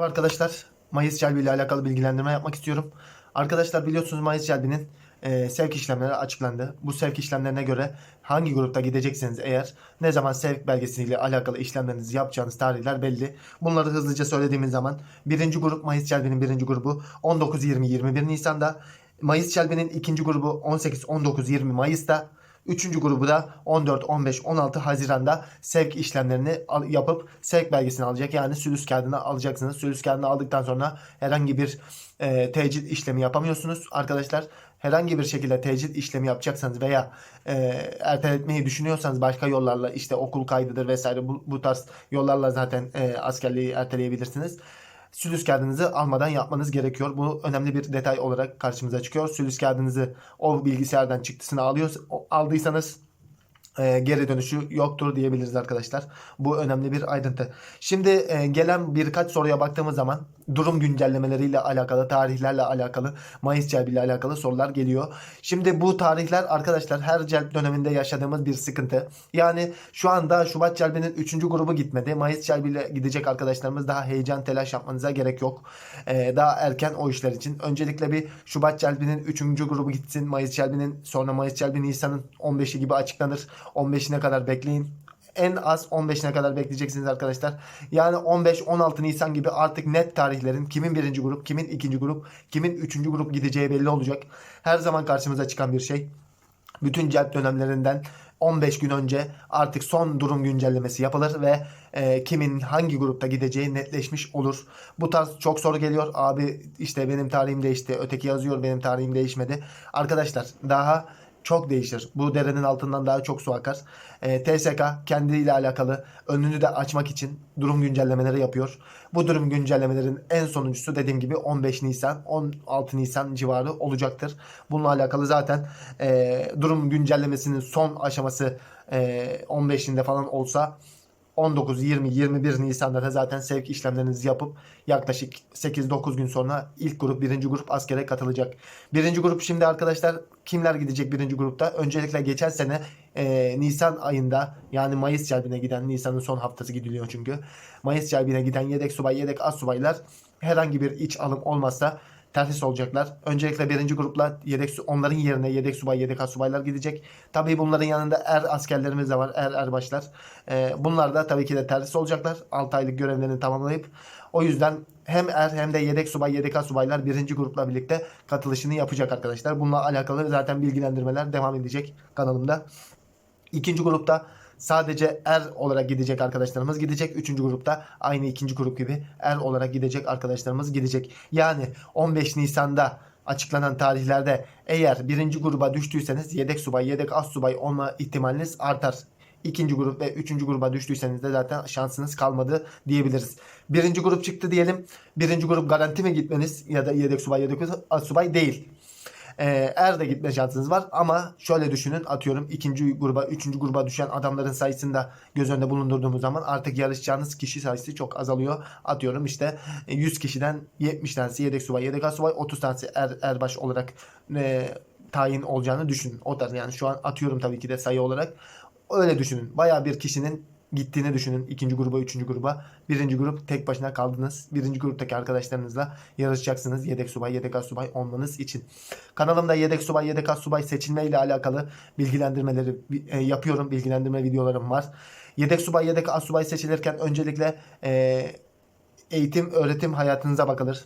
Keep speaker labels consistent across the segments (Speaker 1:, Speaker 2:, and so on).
Speaker 1: Arkadaşlar Mayıs Celbi ile alakalı bilgilendirme yapmak istiyorum. Arkadaşlar biliyorsunuz Mayıs Celbi'nin e, sevk işlemleri açıklandı. Bu sevk işlemlerine göre hangi grupta gidecekseniz eğer ne zaman sevk belgesiyle alakalı işlemlerinizi yapacağınız tarihler belli. Bunları hızlıca söylediğimiz zaman birinci grup Mayıs Celbi'nin birinci grubu 19-20-21 Nisan'da. Mayıs Celbi'nin ikinci grubu 18-19-20 Mayıs'ta. Üçüncü grubu da 14, 15, 16 Haziran'da sevk işlemlerini yapıp sevk belgesini alacak. Yani sülüs kağıdını alacaksınız. Sülüs kağıdını aldıktan sonra herhangi bir e, tecil işlemi yapamıyorsunuz arkadaşlar. Herhangi bir şekilde tecil işlemi yapacaksanız veya e, erteletmeyi düşünüyorsanız başka yollarla işte okul kaydıdır vesaire bu, bu tarz yollarla zaten e, askerliği erteleyebilirsiniz. Sülüs kağıdınızı almadan yapmanız gerekiyor. Bu önemli bir detay olarak karşımıza çıkıyor. Sülüs kağıdınızı o bilgisayardan çıktısını alıyor, aldıysanız e, geri dönüşü yoktur diyebiliriz arkadaşlar. Bu önemli bir ayrıntı. Şimdi e, gelen birkaç soruya baktığımız zaman durum güncellemeleriyle alakalı, tarihlerle alakalı, Mayıs celbi ile alakalı sorular geliyor. Şimdi bu tarihler arkadaşlar her celp döneminde yaşadığımız bir sıkıntı. Yani şu anda Şubat celbinin 3. grubu gitmedi. Mayıs celbiyle gidecek arkadaşlarımız daha heyecan telaş yapmanıza gerek yok. E, daha erken o işler için. Öncelikle bir Şubat celbinin 3. grubu gitsin. Mayıs celbinin sonra Mayıs celbi Nisan'ın 15'i gibi açıklanır. 15'ine kadar bekleyin. En az 15'ine kadar bekleyeceksiniz arkadaşlar. Yani 15-16 Nisan gibi artık net tarihlerin kimin birinci grup, kimin ikinci grup, kimin üçüncü grup gideceği belli olacak. Her zaman karşımıza çıkan bir şey. Bütün celp dönemlerinden 15 gün önce artık son durum güncellemesi yapılır ve e, kimin hangi grupta gideceği netleşmiş olur. Bu tarz çok soru geliyor. Abi işte benim tarihim değişti. Öteki yazıyor benim tarihim değişmedi. Arkadaşlar daha çok değişir. Bu derenin altından daha çok su akar. E, TSK kendiyle alakalı önünü de açmak için durum güncellemeleri yapıyor. Bu durum güncellemelerin en sonuncusu dediğim gibi 15 Nisan, 16 Nisan civarı olacaktır. Bununla alakalı zaten e, durum güncellemesinin son aşaması e, 15'inde falan olsa 19, 20, 21 Nisan'da da zaten sevk işlemlerinizi yapıp yaklaşık 8-9 gün sonra ilk grup, birinci grup askere katılacak. Birinci grup şimdi arkadaşlar kimler gidecek birinci grupta? Öncelikle geçen sene e, Nisan ayında yani Mayıs celbine giden Nisan'ın son haftası gidiliyor çünkü. Mayıs celbine giden yedek subay, yedek az subaylar herhangi bir iç alım olmazsa terhis olacaklar. Öncelikle birinci grupla yedek onların yerine yedek subay, yedek subaylar gidecek. Tabii bunların yanında er askerlerimiz de var, er erbaşlar. Ee, bunlar da tabii ki de terhis olacaklar. 6 aylık görevlerini tamamlayıp. O yüzden hem er hem de yedek subay, yedek subaylar birinci grupla birlikte katılışını yapacak arkadaşlar. Bununla alakalı zaten bilgilendirmeler devam edecek kanalımda. İkinci grupta sadece er olarak gidecek arkadaşlarımız gidecek. Üçüncü grupta aynı ikinci grup gibi er olarak gidecek arkadaşlarımız gidecek. Yani 15 Nisan'da açıklanan tarihlerde eğer birinci gruba düştüyseniz yedek subay, yedek az subay olma ihtimaliniz artar. İkinci grup ve üçüncü gruba düştüyseniz de zaten şansınız kalmadı diyebiliriz. Birinci grup çıktı diyelim. Birinci grup garanti mi gitmeniz ya da yedek subay, yedek az subay değil. Ee, er de gitme şansınız var ama şöyle düşünün atıyorum ikinci gruba üçüncü gruba düşen adamların sayısını da göz önünde bulundurduğumuz zaman artık yarışacağınız kişi sayısı çok azalıyor. Atıyorum işte e, 100 kişiden 70 tanesi yedek subay yedek asubay 30 tanesi er, erbaş olarak e, tayin olacağını düşünün. O tarz yani şu an atıyorum tabii ki de sayı olarak öyle düşünün. Bayağı bir kişinin gittiğini düşünün. ikinci gruba, üçüncü gruba. Birinci grup tek başına kaldınız. Birinci gruptaki arkadaşlarınızla yarışacaksınız. Yedek subay, yedek as subay olmanız için. Kanalımda yedek subay, yedek as subay seçilme ile alakalı bilgilendirmeleri e, yapıyorum. Bilgilendirme videolarım var. Yedek subay, yedek as subay seçilirken öncelikle e, eğitim, öğretim hayatınıza bakılır.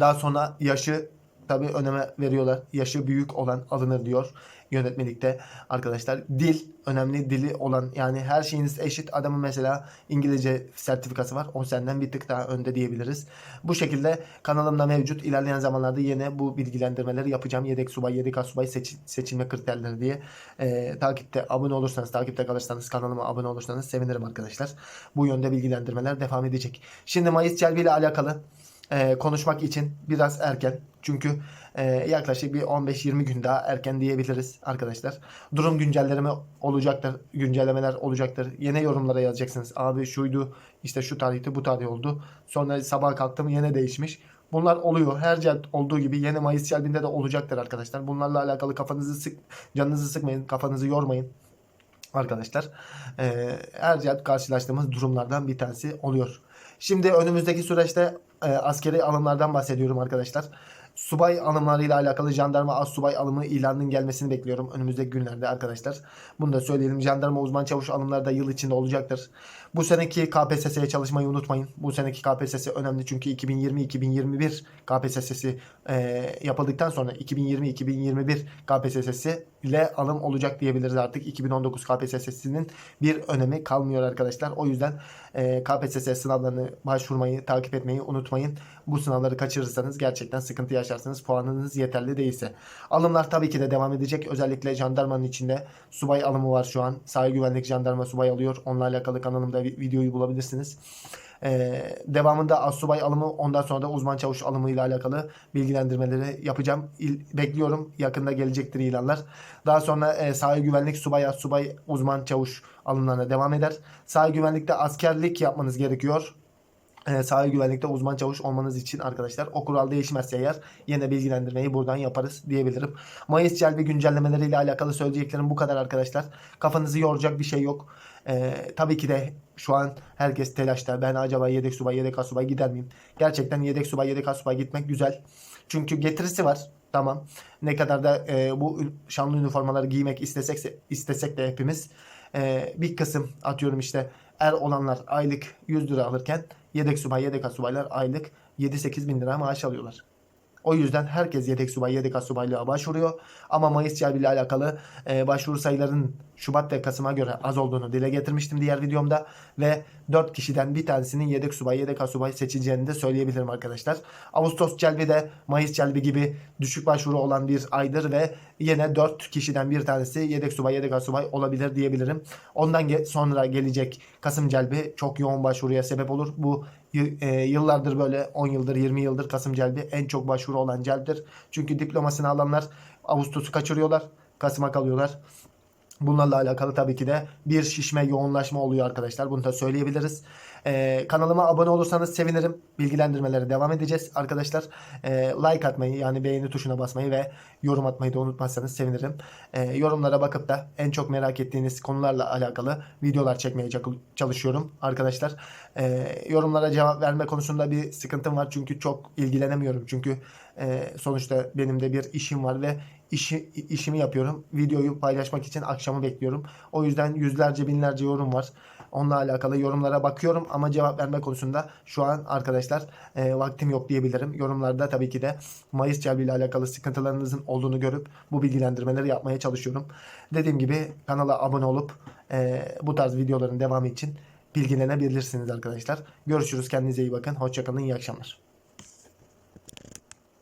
Speaker 1: Daha sonra yaşı tabii öneme veriyorlar. Yaşı büyük olan alınır diyor yönetmelikte arkadaşlar. Dil önemli dili olan yani her şeyiniz eşit. Adamın mesela İngilizce sertifikası var. O senden bir tık daha önde diyebiliriz. Bu şekilde kanalımda mevcut. İlerleyen zamanlarda yine bu bilgilendirmeleri yapacağım. Yedek subay, yedek asubay seçi- seçilme kriterleri diye. Ee, takipte abone olursanız, takipte kalırsanız, kanalıma abone olursanız sevinirim arkadaşlar. Bu yönde bilgilendirmeler devam edecek. Şimdi Mayıs Celbi ile alakalı e, konuşmak için biraz erken. Çünkü e, yaklaşık bir 15-20 gün daha erken diyebiliriz arkadaşlar. Durum güncelleme olacaktır. Güncellemeler olacaktır. Yine yorumlara yazacaksınız. Abi şuydu işte şu tarihte bu tarih oldu. Sonra sabah kalktım yine değişmiş. Bunlar oluyor. Her celp olduğu gibi yeni Mayıs celbinde de olacaktır arkadaşlar. Bunlarla alakalı kafanızı sık, canınızı sıkmayın, kafanızı yormayın arkadaşlar. Ee, her celp karşılaştığımız durumlardan bir tanesi oluyor. Şimdi önümüzdeki süreçte e, askeri alımlardan bahsediyorum arkadaşlar. Subay alımlarıyla alakalı jandarma az subay alımı ilanının gelmesini bekliyorum önümüzdeki günlerde arkadaşlar. Bunu da söyleyelim. Jandarma uzman çavuş alımları da yıl içinde olacaktır. Bu seneki KPSS'ye çalışmayı unutmayın. Bu seneki KPSS önemli çünkü 2020-2021 KPSS'si e, yapıldıktan sonra 2020-2021 KPSS'si ile alım olacak diyebiliriz artık. 2019 KPSS'sinin bir önemi kalmıyor arkadaşlar. O yüzden e, KPSS sınavlarını başvurmayı, takip etmeyi unutmayın. Bu sınavları kaçırırsanız gerçekten sıkıntı yaşarsınız. Puanınız yeterli değilse. Alımlar tabii ki de devam edecek. Özellikle jandarmanın içinde subay alımı var şu an. Sahil güvenlik jandarma subay alıyor. Onunla alakalı kanalımda vi- videoyu bulabilirsiniz. Ee, devamında assubay alımı ondan sonra da uzman çavuş alımı ile alakalı bilgilendirmeleri yapacağım. İl- bekliyorum. Yakında gelecektir ilanlar. Daha sonra e, sahil güvenlik subay, assubay, uzman çavuş alımlarına devam eder. Sahil güvenlikte askerlik yapmanız gerekiyor. E, sahil güvenlikte uzman çavuş olmanız için arkadaşlar o kural değişmezse eğer yine bilgilendirmeyi buradan yaparız diyebilirim. Mayıs celbi güncellemeleriyle alakalı söyleyeceklerim bu kadar arkadaşlar. Kafanızı yoracak bir şey yok. E, tabii ki de şu an herkes telaşta. Ben acaba yedek subay, yedek asubay gider miyim? Gerçekten yedek subay, yedek asubay gitmek güzel. Çünkü getirisi var. Tamam. Ne kadar da e, bu şanlı üniformaları giymek istesek istesek de hepimiz e, bir kısım atıyorum işte er olanlar aylık 100 lira alırken yedek subay, yedek asubaylar aylık 7-8 bin lira maaş alıyorlar. O yüzden herkes yedek subay, yedek asubaylığa başvuruyor. Ama Mayıs Celbi ile alakalı e, başvuru sayılarının Şubat ve Kasım'a göre az olduğunu dile getirmiştim diğer videomda. Ve 4 kişiden bir tanesinin yedek subay, yedek asubay seçileceğini de söyleyebilirim arkadaşlar. Ağustos Celbi de Mayıs Celbi gibi düşük başvuru olan bir aydır ve yine 4 kişiden bir tanesi yedek subay, yedek asubay olabilir diyebilirim. Ondan ge- sonra gelecek Kasım Celbi çok yoğun başvuruya sebep olur. Bu yıllardır böyle 10 yıldır 20 yıldır Kasım Celbi en çok başvuru olan celbdir. Çünkü diplomasını alanlar Ağustos'u kaçırıyorlar. Kasım'a kalıyorlar. Bunlarla alakalı tabii ki de bir şişme yoğunlaşma oluyor arkadaşlar. Bunu da söyleyebiliriz. Ee, kanalıma abone olursanız sevinirim. Bilgilendirmelere devam edeceğiz arkadaşlar. Ee, like atmayı yani beğeni tuşuna basmayı ve yorum atmayı da unutmazsanız sevinirim. Ee, yorumlara bakıp da en çok merak ettiğiniz konularla alakalı videolar çekmeye çalışıyorum arkadaşlar. Ee, yorumlara cevap verme konusunda bir sıkıntım var. Çünkü çok ilgilenemiyorum. Çünkü e, sonuçta benim de bir işim var ve işi, işimi yapıyorum. Videoyu paylaşmak için akşamı bekliyorum. O yüzden yüzlerce binlerce yorum var. Onunla alakalı yorumlara bakıyorum ama cevap verme konusunda şu an arkadaşlar e, vaktim yok diyebilirim. Yorumlarda tabii ki de Mayıs Celbi ile alakalı sıkıntılarınızın olduğunu görüp bu bilgilendirmeleri yapmaya çalışıyorum. Dediğim gibi kanala abone olup e, bu tarz videoların devamı için bilgilenebilirsiniz arkadaşlar. Görüşürüz. Kendinize iyi bakın. Hoşçakalın. İyi akşamlar.